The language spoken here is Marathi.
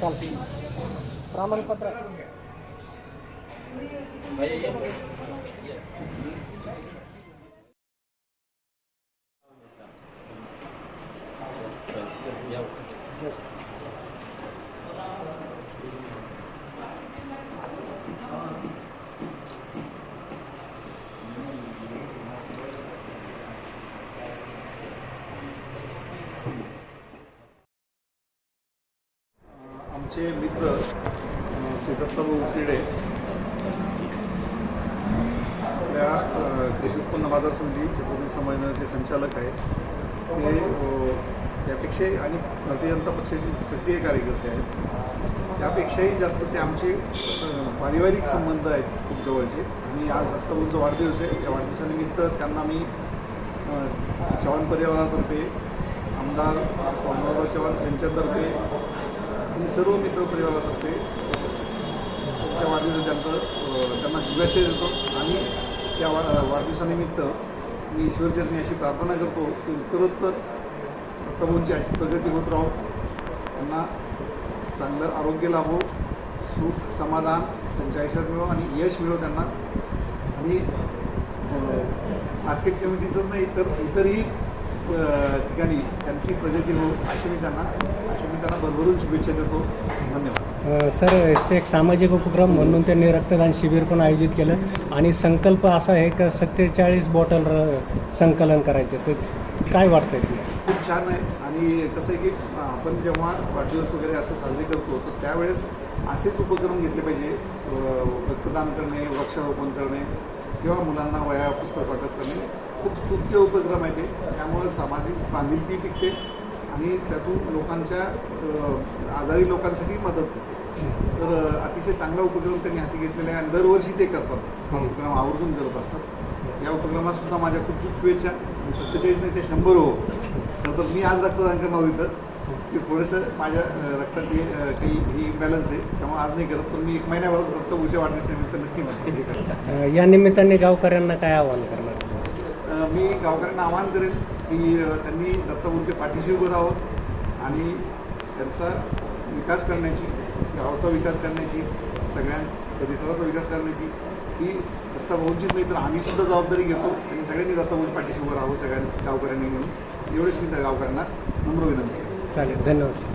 चालते प्रमाणपत्र. आमचे मित्र अ, किडे आपल्या कृषी उत्पन्न बाजार समिती छत्रपती संमेलनाचे संचालक आहेत ते त्यापेक्षाही आणि भारतीय जनता पक्षाचे सक्रिय कार्यकर्ते आहेत. त्यापेक्षाही जास्त ते आमचे पारिवारिक संबंध आहेत खूप जवळचे. आणि आज दत्तभाऊंचा वाढदिवस आहे. त्या वाढदिवसानिमित्त त्यांना मी चव्हाण परिवारातर्फे आमदार स्वामीराव चव्हाण यांच्यातर्फे आणि सर्व मित्र परिवारातर्फे त्यांच्या वाढदिवस त्यांचं त्यांना शुभेच्छा देतो. आणि त्या वा वाढदिवसानिमित्त मी ईश्वरचरणी अशी प्रार्थना करतो की उत्तरोत्तर दत्तभाऊंची अशी प्रगती होत राहो. त्यांना चांगलं आरोग्य लाभो सुख समाधान त्यांच्या आयुष्यात मिळो आणि यश मिळो त्यांना. आणि मार्केट कमिटीचंच नाही तर इतरही ठिकाणी त्यांची प्रगती हो अशी मी त्यांना अशी मी त्यांना भरभरून शुभेच्छा देतो. धन्यवाद. सर सर एक सामाजिक उपक्रम म्हणून त्यांनी रक्तदान शिबिर पण आयोजित केलं आणि संकल्प असा आहे का सत्तेचाळीस बॉटल र- संकलन करायचं. तर काय वाटतं तुम्हाला? छान आहे. आणि कसं आहे की आपण जेव्हा वाढदिवस वगैरे असं साजरे करतो तर त्यावेळेस असेच उपक्रम घेतले पाहिजे. रक्तदान करणे वृक्षारोपण करणे किंवा मुलांना वया पुस्तक वाटप करणे. खूप स्तुत्य उपक्रम आहे ते. त्यामुळे सामाजिक बांधिलकी टिकते आणि त्यातून लोकांच्या आजारी लोकांसाठी मदत होते. तर अतिशय चांगला उपक्रम त्यांनी हाती घेतलेला आहे आणि दरवर्षी ते करतात. हा. उपक्रम आवर्जून करत असतात. या उपक्रमात सुद्धा माझ्या खूप खूप शुभेच्छा. सत्तेचाळीस नाही ते शंभर हो. तर मी आज रक्तदान करणार होतं की थोडंसं माझ्या रक्ताची काही ही इम्बॅलन्स आहे. त्यामुळे आज नाही करत पण मी एक महिन्याभरात दत्तभूच्या वाढदिवसानिमित्त नक्की नक्की हे या निमित्ताने गावकऱ्यांना काय आवाहन करणार? मी गावकऱ्यांना आवाहन करेन की त्यांनी दत्तभूंच्या पाठीशी उभं राहावं आणि त्यांचा विकास करण्याची गावाचा विकास करण्याची सगळ्या परिसराचा विकास करण्याची ही दत्ताभाऊंचीच नाही तर आम्ही सुद्धा जबाबदारी घेतो. आणि सगळ्यांनी दत्ताभाऊच्या पाठीशी उभं राहू सगळ्या गावकऱ्यांनी म्हणून एवढेच मी त्या गावकऱ्यांना नम्र विनंती चालेल धन्यवाद